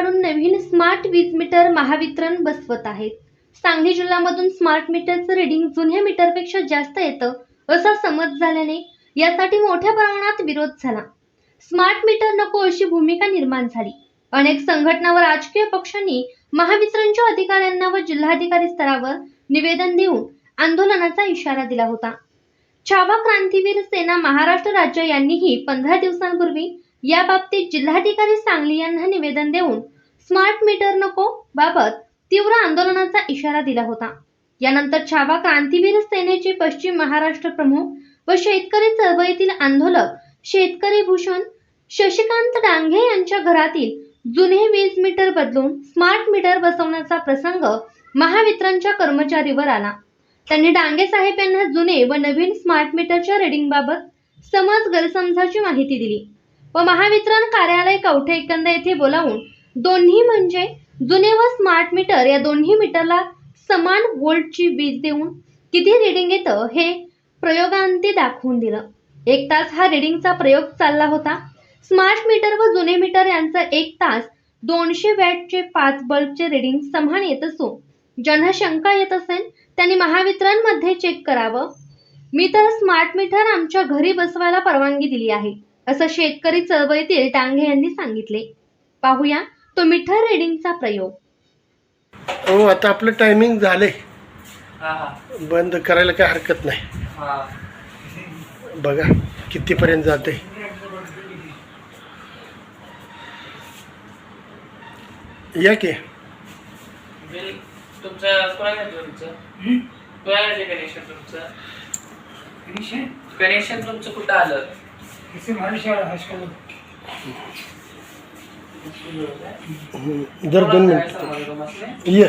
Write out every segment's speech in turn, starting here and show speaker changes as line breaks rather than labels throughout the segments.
काढून नवीन स्मार्ट वीज मीटर महावितरण बसवत आहेत. सांगली जिल्ह्यामधून स्मार्ट मीटरचं रिडिंग जुन्या मीटरपेक्षा जास्त येतं असा समज झाल्याने यासाठी मोठ्या प्रमाणात विरोध झाला. स्मार्ट मीटर नको अशी भूमिका निर्माण झाली. अनेक संघटना व राजकीय पक्षांनी महावितरणच्या अधिकाऱ्यांना व जिल्हाधिकारी स्तरावर निवेदन देऊन आंदोलनाचा इशारा दिला होता. छावा क्रांतीवीर सेना महाराष्ट्र राज्य यांनीही पंधरा दिवसांपूर्वी या बाबतीत जिल्हाधिकारी सांगली यांना निवेदन देऊन स्मार्ट मीटर नको बाबत तीव्र आंदोलनाचा इशारा दिला होता. यानंतर छावा क्रांतीवीर सेनेचे पश्चिम महाराष्ट्र प्रमुख व शेतकरी चळवळीतील आंदोलक शेतकरी भूषण शशिकांत डांगे यांच्या घरातील जुने वीज मीटर बदलून स्मार्ट मीटर बसवण्याचा प्रसंग महावितरणच्या कर्मचारीवर आला. त्यांनी डांगे साहेब यांना जुने व नवीन स्मार्ट मीटरच्या रिडिंगबाबत समज गैरसमजाची माहिती दिली. व महावितरण कार्यालय कवठे एकंद येथे बोलावून दोन्ही म्हणजे जुने व स्मार्ट मीटर या दोन्ही मीटरला समान वोल्टची वीज देऊन किती रिडिंग येतं हे प्रयोगांती दाखवून दिलं. एक तास हा रिडिंगचा प्रयोग चालला होता. स्मार्ट मीटर व जुने मीटर यांचं एक तास दोनशे वॅटचे पाच बल्बचे रिडिंग समान येत असून ज्यांना शंका येत असेल त्यांनी महावितरणमध्ये चेक करावं. मी तर स्मार्ट मीटर आमच्या घरी बसवायला परवानगी दिली आहे. असं शेतकरी चळवळीतील टांगे यांनी सांगितले. पाहूया तो मीटर रिडिंगचा प्रयोग.
हो आता आपलं टायमिंग झाले
हा हा.
बंद करायला काय हरकत नाही.
हा.
बघा कितीपर्यंत जाते या की.
तुमचं कनेक्शन तुमचं? कनेक्शन तुमचं कुठं आलं?
जर दोन मिनिट? ये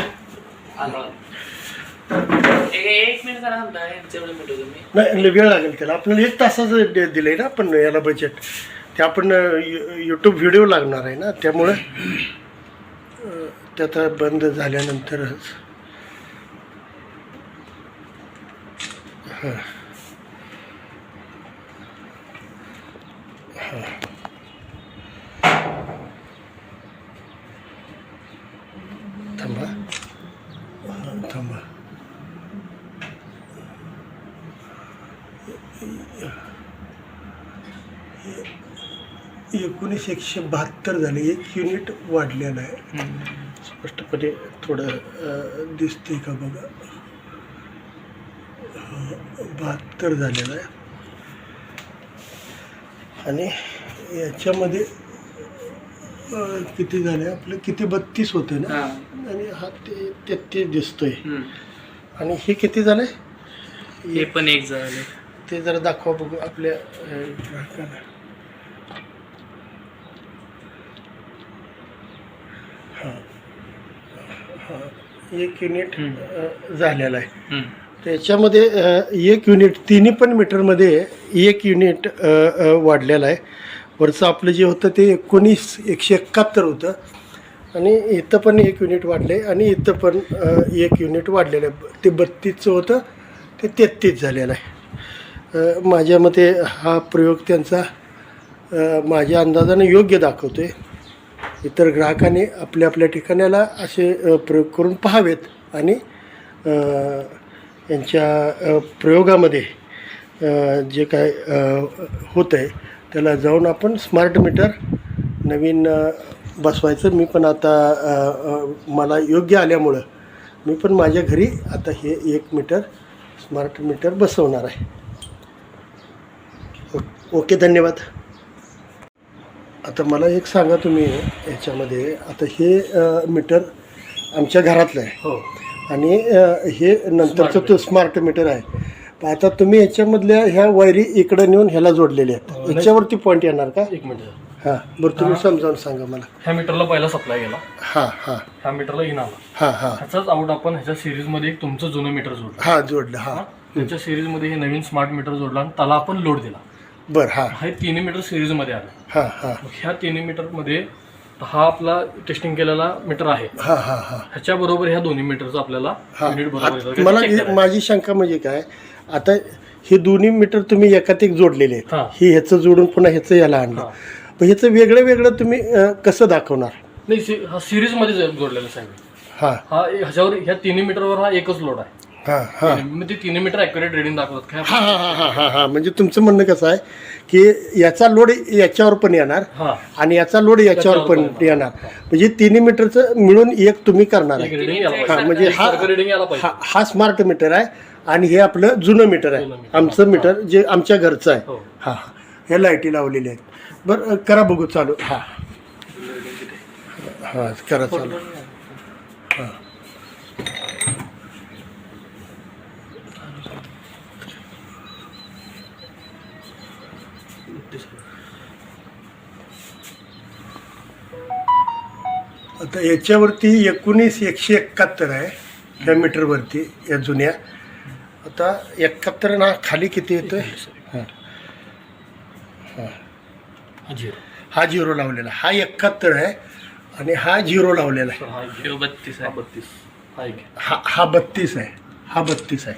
नाही लय वेळ लागेल त्याला. आपल्याला एक तासाचं दे- दिलंय ना आपण याला बजेट ते आपण यूट्यूब व्हिडिओ लागणार आहे ना त्यामुळं अं, ते आता बंद झाल्यानंतरच. हां हां. एकोणीस एकशे बहात्तर झाले. एक युनिट वाढलेलं आहे. स्पष्टपणे थोडं अं, दिसतंय का बघा? बहात्तर झालेलं आहे. आणि याच्यामध्ये किती झाले? आपलं किती? बत्तीस होते ना. आणि हा ते तेहतीस दिसतोय. आणि हे किती झालंय
हे पण एक झाले.
ते जरा दाखवा बघू आपल्या अं, ग्राहकांना हां हां एक युनिट झालेलं आहे. त्याच्यामध्ये एक युनिट तिन्ही पण मीटरमध्ये एक युनिट वाढलेलं आहे. वरचं आपलं जे होतं ते एकोणीस एकशे एकाहत्तर होतं. आणि इथं पण एक युनिट वाढले आणि इथं पण एक युनिट वाढलेलं आहे. ते बत्तीसचं होतं ते तेहतीस झालेलं आहे. माझ्या मते हा प्रयोग त्यांचा माझ्या अंदाजाने योग्य दाखवतो आहे इतर ग्राहकांनी आपल्या आपल्या ठिकाणाला असे प्रयोग करून पाहावेत आणि यांच्या प्रयोगामध्ये जे काय होतं आहे त्याला जाऊन आपण स्मार्ट मीटर नवीन बसवायचं. मी पण आता मला योग्य आल्यामुळं मी पण माझ्या घरी आता हे एक मीटर स्मार्ट मीटर बसवणार आहे. ओ- ओके धन्यवाद. आता मला एक सांगा तुम्ही याच्यामध्ये आता हे मीटर आमच्या घरातलं आहे.
हो.
आणि हे नंतरचं तो स्मार्ट मीटर आहे. आता तुम्ही याच्यामधल्या ह्या वायरी इकडं नेऊन ह्याला जोडलेल्या आहेत. याच्यावरती पॉईंट येणार का?
एक मिनिट.
हां. बरं तुम्ही समजावून सांगा मला.
ह्या मीटरला पहिला सप्लाय गेला.
हां हां.
ह्या मीटरला इन आला.
हां हां.
ह्याचाच आऊट आपण ह्याच्या सिरीजमध्ये एक तुमचं जुनं मीटर जोडलं.
हां जोडलं. हां.
त्याच्या सिरीजमध्ये हे नवीन स्मार्ट मीटर जोडला आणि त्याला आपण लोड दिला.
बरं हां.
हे तिन्ही मीटर सिरीजमध्ये आलं.
हां हां.
मग ह्या तिन्ही मीटरमध्ये हा आपला टेस्टिंग केलेला मीटर आहे.
हां हां हां.
ह्याच्या बरोबर ह्या दोन्ही मीटरचं आपल्याला
हां.
बरोबर येतं.
मला
check
ही-
करायचं.
माझी शंका म्हणजे काय आता हे दोन्ही मीटर तुम्ही एकात एक जोडलेले आहेत.
हां.
हे ह्याचं जोडून पुन्हा ह्याचं याला आणलं.
हां.
पण ह्याचं वेगळं वेगळं तुम्ही अं, कसं दाखवणार?
नाही सि- हा सिरीजमध्ये जोडलेला साहेब.
हां.
हा ह्याच्यावर ह्या तिन्ही मीटरवर हा एकच लोड आहे.
हां हां.
मग ते तिन्ही मीटर ॲक्युरेट रिडिंग दाखवतात. काय
हां हां हां हां हां हां. म्हणजे तुमचं म्हणणं कसं आहे की याचा लोड याच्यावर पण येणार
हा.
आणि याचा लोड याच्यावर पण येणार. म्हणजे तिन्ही मीटरचं मिळून एक तुम्ही करणार
एक
आहे
रिडिंग यायला
हा
पाहिजे.
म्हणजे हा
रिडिंग यायला पाहिजे.
हा हा स्मार्ट मीटर आहे आणि हे आपलं जुनं मीटर आहे. आमचं मीटर जे आमच्या घरचं आहे.
हो.
हां हे. लाईटी लावलेली आहेत. बरं करा बघू चालू. हां. हां करा चालू. आता याच्यावरती एकोणीस एकशे एकाहत्तर आहे ह्या मीटरवरती या जुन्या. आता एकाहत्तर ना खाली किती येतोय? हां.
हा. झिरो.
हा झिरो लावलेला. हा एकाहत्तर आहे आणि हा झिरो लावलेला आहे.
हा
बत्तीस
हा
आहे
बत्तीस. हा
हा हा बत्तीस आहे. हा बत्तीस आहे.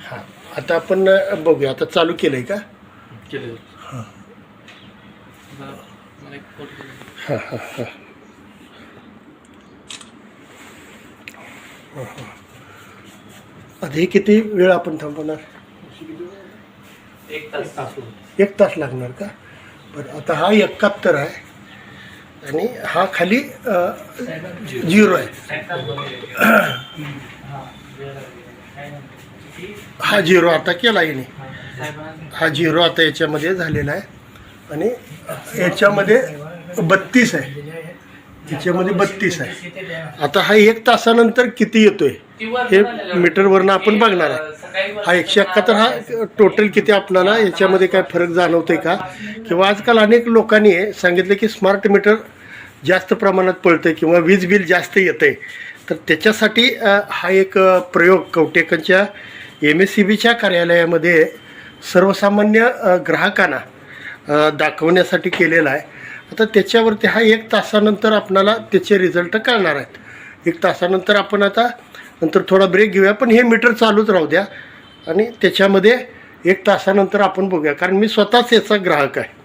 हां. आता आपण बघूया. आता चालू केलं आहे का?
केले
हाँ हाँ हाँ. आता किती वेळ आपण थांबवणार?
एक तास
एक तास लागणार का? बरं आता हा एकाहत्तर आहे आणि हा खाली झिरो आहे. हा झिरो. आता केला याने हा झिरो आता याच्यामध्ये झालेला आहे. आणि याच्यामध्ये बत्तीस आहे. याच्यामध्ये बत्तीस आहे. आता हा एक तासानंतर किती येतोय? हे मीटरवरनं आपण बघणार आहे. हा एकशे एकाहत्तर हा टोटल किती आपल्याला याच्यामध्ये काय फरक जाणवतोय का? किंवा आजकाल अनेक लोकांनी सांगितलं की स्मार्ट मीटर जास्त प्रमाणात पळतंय किंवा वीज बिल जास्त येतंय. तर त्याच्यासाठी हा एक प्रयोग कवटेकनच्या एम एस सी बीच्या कार्यालयामध्ये सर्वसामान्य ग्राहकांना दाखवण्यासाठी केलेला आहे. आता त्याच्यावरती हा एक तासानंतर आपणाला त्याचे रिझल्ट कळणार आहेत. एक तासानंतर आपण आता नंतर थोडा ब्रेक घेऊया पण हे मीटर चालूच राहू द्या. आणि त्याच्यामध्ये एक तासानंतर आपण बघूया कारण मी स्वतःच याचा ग्राहक आहे.